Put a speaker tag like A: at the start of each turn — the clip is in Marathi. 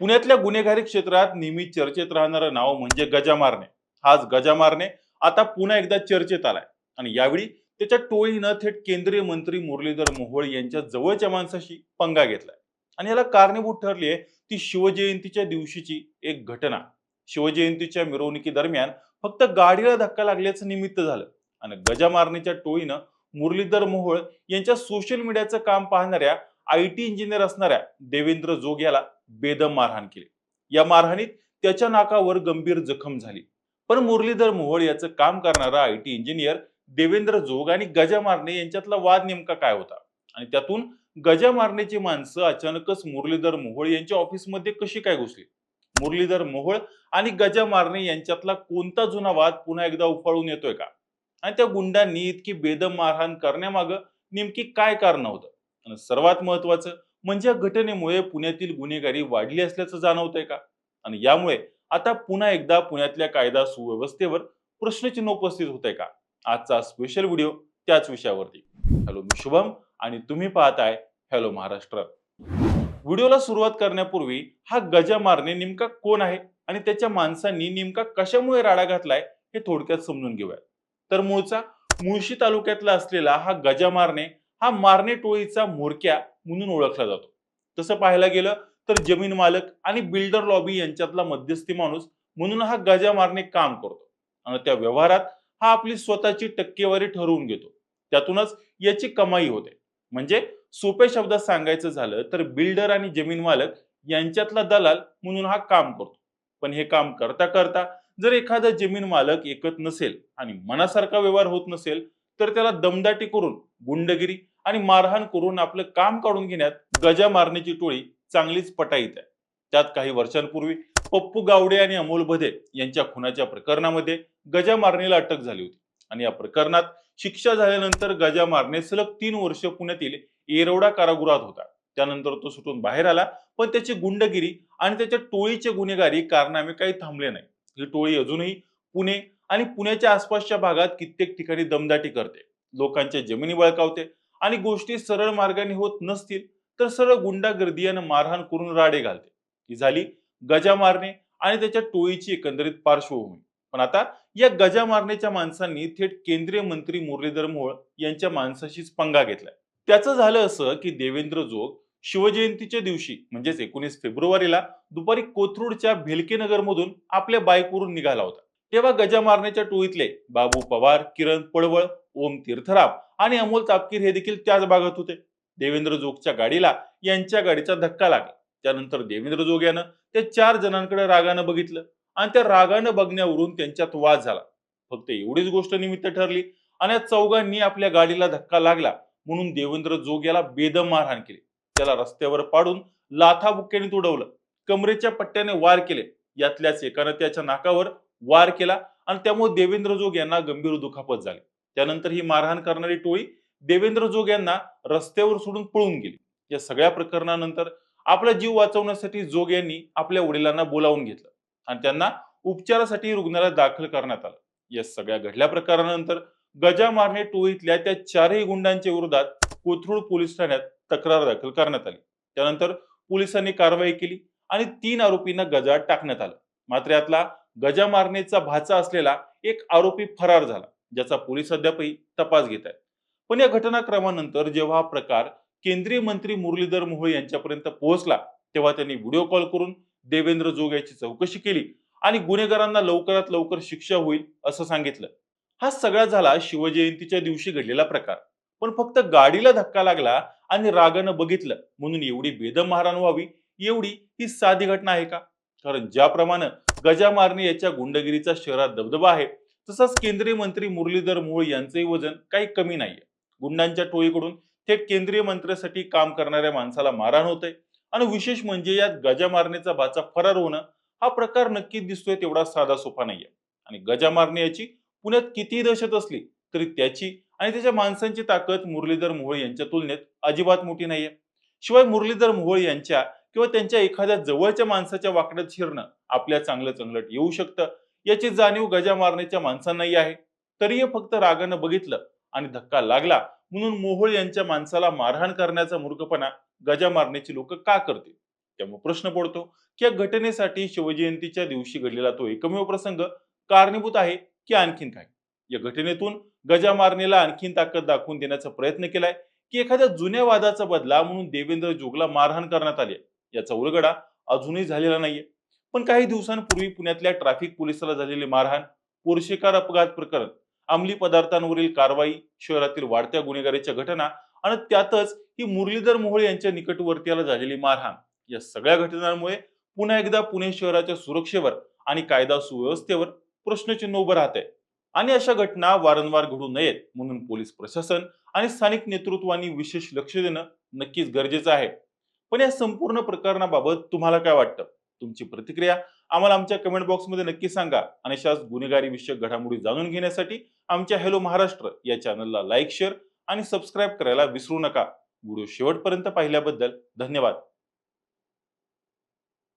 A: पुण्यातल्या गुन्हेगारी क्षेत्रात नेहमी चर्चेत राहणारं नाव म्हणजे गजा मारणे हाच गजा मारणे आता पुन्हा एकदा चर्चेत आलाय. आणि यावेळी त्याच्या टोळीनं थेट केंद्रीय मंत्री मुरलीधर मोहोळ यांच्या जवळच्या माणसाशी पंगा घेतलाय. आणि याला कारणीभूत ठरली आहे ती शिवजयंतीच्या दिवशीची एक घटना. शिवजयंतीच्या मिरवणुकीदरम्यान फक्त गाडीला धक्का लागल्याचं निमित्त झालं. आणि गजा मारणीच्या टोळीनं मुरलीधर मोहोळ यांच्या सोशल मीडियाचं काम पाहणाऱ्या आय टी इंजिनियर असणाऱ्या देवेंद्र जोग याला बेदम मारहाण केली. या मारहाणीत त्याच्या नाकावर गंभीर जखम झाली. पण मुरलीधर मोहोळ याचं काम करणारा I T engineer Devendra Jog आणि गजा मारणे यांच्यातला वाद नेमका काय होता? आणि त्यातून गजा मारण्याची माणसं अचानकच मुरलीधर मोहोळ यांच्या ऑफिसमध्ये कशी काय घुसली? मुरलीधर मोहोळ आणि गजा मारणे यांच्यातला कोणता जुना वाद पुन्हा एकदा उफाळून येतोय का? आणि त्या गुंडांनी इतकी बेदम मारहाण करण्यामागं नेमकी काय कारण होतं? आणि सर्वात महत्वाचं म्हणजे या घटनेमुळे पुण्यातील गुन्हेगारी वाढली असल्याचं जाणवतंय का? आणि यामुळे आता पुन्हा एकदा पुण्यातल्या कायदा सुव्यवस्थेवर प्रश्नचिन्ह उपस्थित होत आहे का? आजचा स्पेशल व्हिडिओ त्याच विषयावरती. हॅलो मी शुभम आणि तुम्ही पाहताय हॅलो महाराष्ट्र. व्हिडिओला सुरुवात करण्यापूर्वी हा गजा मारणे नेमका कोण आहे? आणि त्याच्या माणसांनी नेमका कशामुळे राडा घातलाय? हे थोडक्यात समजून घेऊया तर मूळचा मुळशी तालुक्यातला असलेला हा गजा मारणे हा मारणे टोळीचा म्होरक्या म्हणून ओळखला जातो. तसं पाहायला गेलं तर जमीन मालक आणि बिल्डर लॉबी यांच्यातला मध्यस्थी माणूस म्हणून हा गजा मारणे काम करतो. आणि त्या व्यवहारात हा आपली स्वतःची टक्केवारी ठरवून घेतो. त्यातूनच याची कमाई होते. म्हणजे सोप्या शब्दात सांगायचं झालं तर बिल्डर आणि जमीन मालक यांच्यातला दलाल म्हणून हा काम करतो. पण हे काम करता करता जर एखादा जमीन मालक एकत नसेल आणि मनासारखा व्यवहार होत नसेल तर त्याला दमदाटी करून गुंडगिरी आणि मारहाण करून आपलं काम काढून घेण्यात गजा मारण्याची टोळी चांगलीच पटाईत आहे. त्यात काही वर्षांपूर्वी पप्पू गावडे आणि अमोल भदे यांच्या खुनाच्या प्रकरणामध्ये गजा मारणीला अटक झाली होती. आणि या प्रकरणात शिक्षा झाल्यानंतर गजा मारणे सलग तीन वर्ष पुण्यातील येरवडा कारागृहात होता. त्यानंतर तो सुटून बाहेर आला पण त्याची गुंडगिरी आणि त्याच्या टोळीचे गुन्हेगारी कारनामे काही थांबले नाही. ही टोळी अजूनही पुणे आणि पुण्याच्या आसपासच्या भागात कित्येक ठिकाणी दमदाटी करते. लोकांच्या जमिनी बळकावते आणि गोष्टी सरळ मार्गाने होत नसतील तर सरळ गुंडागर्दी मारहाण करून राडे घालते. ही झाली गजा मारणे आणि त्याच्या टोळीची एकंदरीत पार्श्वभूमी. पण आता या गजा मारण्याच्या माणसांनी थेट केंद्रीय मंत्री मुरलीधर मोहोळ यांच्या माणसाशीच पंगा घेतलाय. त्याचं झालं असं की देवेंद्र जोग शिवजयंतीच्या दिवशी म्हणजेच एकोणीस फेब्रुवारीला दुपारी कोथरूडच्या भेलकेनगरमधून आपल्या बाईकवरून निघाला होता. तेव्हा गजा मारण्याच्या टोळीतले बाबू पवार किरण पडवळ ओम तीर्थराव आणि अमोल तापकीर हे देखील त्याच भागात होते. देवेंद्र जोगच्या गाडीला यांच्या गाडीचा धक्का लागला. त्यानंतर देवेंद्र जोग यानं त्या चार जणांकडे रागानं बघितलं आणि त्या रागानं बघण्यावरून त्यांच्यात वाद झाला. फक्त एवढीच गोष्ट निमित्त ठरली आणि या चौघांनी आपल्या गाडीला धक्का लागला म्हणून देवेंद्र जोग याला बेदम मारहाण केली. त्याला रस्त्यावर पाडून लाथाबुक्क्याने तुडवलं. कमरेच्या पट्ट्याने वार केले. यातल्याच एकानं त्याच्या नाकावर वार केला आणि त्यामुळे देवेंद्र जोग यांना गंभीर दुखापत झाली. त्यानंतर ही मारहाण करणारी टोळी देवेंद्र जोग यांना रस्त्यावर सोडून पळून गेली. या सगळ्या प्रकरणानंतर आपला जीव वाचवण्यासाठी जोग यांनी आपल्या वडिलांना बोलावून घेतलं आणि त्यांना उपचारासाठी रुग्णालयात दाखल करण्यात आलं. या सगळ्या घडल्या प्रकारानंतर गजा मारणे टोळीतल्या त्या चारही गुंडांच्या विरोधात कोथरूड पोलीस ठाण्यात तक्रार दाखल करण्यात आली. त्यानंतर पोलिसांनी कारवाई केली आणि तीन आरोपींना गजात टाकण्यात आलं. मात्र यातला गजा भाचा असलेला एक आरोपी फरार झाला ज्याचा पोलीस अद्यापही तपास घेत आहेत. पण या घटनाक्रमानंतर जेव्हा हा प्रकार केंद्रीय मंत्री मुरलीधर मोहोळ यांच्यापर्यंत पोहोचला तेव्हा त्यांनी व्हिडिओ कॉल करून देवेंद्र जोग याची चौकशी केली आणि गुन्हेगारांना लवकरात लवकर शिक्षा होईल असं सांगितलं. हा सगळा झाला शिवजयंतीच्या दिवशी घडलेला प्रकार. पण फक्त गाडीला धक्का लागला आणि रागानं बघितलं म्हणून एवढी बेदम मारहाण व्हावी एवढी ही साधी घटना आहे का? कारण ज्याप्रमाणे गजामारणी याच्या गुंडगिरीचा शहरात दबदबा आहे. तसंच केंद्रीय मंत्री मुरलीधर मोहोळ यांचंही वजन काही कमी नाहीये. गुंडांच्या टोळीकडून थेट केंद्रीय मंत्र्यासाठी काम करणाऱ्या माणसाला मारहाण होते आणि विशेष म्हणजे यात गजा मारण्याचा बाचा फरार होणं हा प्रकार नक्कीच दिसतोय तेवढा साधा सोपा नाहीये. आणि गजा मारणे याची पुण्यात कितीही दहशत असली तरी त्याची आणि त्याच्या माणसांची ताकद मुरलीधर मोहोळ यांच्या तुलनेत अजिबात मोठी नाहीये. शिवाय मुरलीधर मोहोळ यांच्या किंवा त्यांच्या एखाद्या जवळच्या माणसाच्या वाकड्यात शिरणं आपल्या चांगलं चंगलट येऊ शकतं. याची जाणीव गजा मारण्याच्या माणसांनाही आहे. तरीही फक्त रागानं बघितलं आणि धक्का लागला म्हणून मोहोळ यांच्या माणसाला मारहाण करण्याचा मूर्खपणा गजा मारण्याची लोक का करतील? त्यामुळे प्रश्न पडतो की या घटनेसाठी शिवजयंतीच्या दिवशी घडलेला तो एकमेव प्रसंग कारणीभूत आहे की आणखीन काय? या घटनेतून गजा मारणेला आणखीन ताकद दाखवून देण्याचा प्रयत्न केलाय की एखाद्या जुन्या वादाचा बदला म्हणून देवेंद्र जोगला मारहाण करण्यात आली याचा उलगडा अजूनही झालेला नाहीये. पण काही दिवसांपूर्वी पुण्यातल्या ट्रॅफिक पोलिसाला झालेली मारहाण पोरशेकार अपघात प्रकरण अंमली पदार्थांवरील कारवाई शहरातील वाढत्या गुन्हेगारीच्या घटना आणि त्यातच ही मुरलीधर मोहोळ यांच्या निकटवर्तीयाला झालेली मारहाण. या सगळ्या घटनांमुळे पुन्हा एकदा पुणे शहराच्या सुरक्षेवर आणि कायदा सुव्यवस्थेवर प्रश्नचिन्ह उभं राहत आहे आणि अशा घटना वारंवार घडू नयेत म्हणून पोलीस प्रशासन आणि स्थानिक नेतृत्वांनी विशेष लक्ष देणं नक्कीच गरजेचं आहे. पण या संपूर्ण प्रकरणाबाबत तुम्हाला काय वाटतं? तुमची प्रतिक्रिया आम्हाला आमच्या कमेंट बॉक्समध्ये नक्की सांगा. आणि अशाच गुन्हेगारी विषयक घडामोडी जाणून घेण्यासाठी आमच्या हॅलो महाराष्ट्र या चॅनलला लाईक शेअर आणि सबस्क्राईब करायला विसरू नका. व्हिडिओ शेवटपर्यंत पाहिल्याबद्दल धन्यवाद.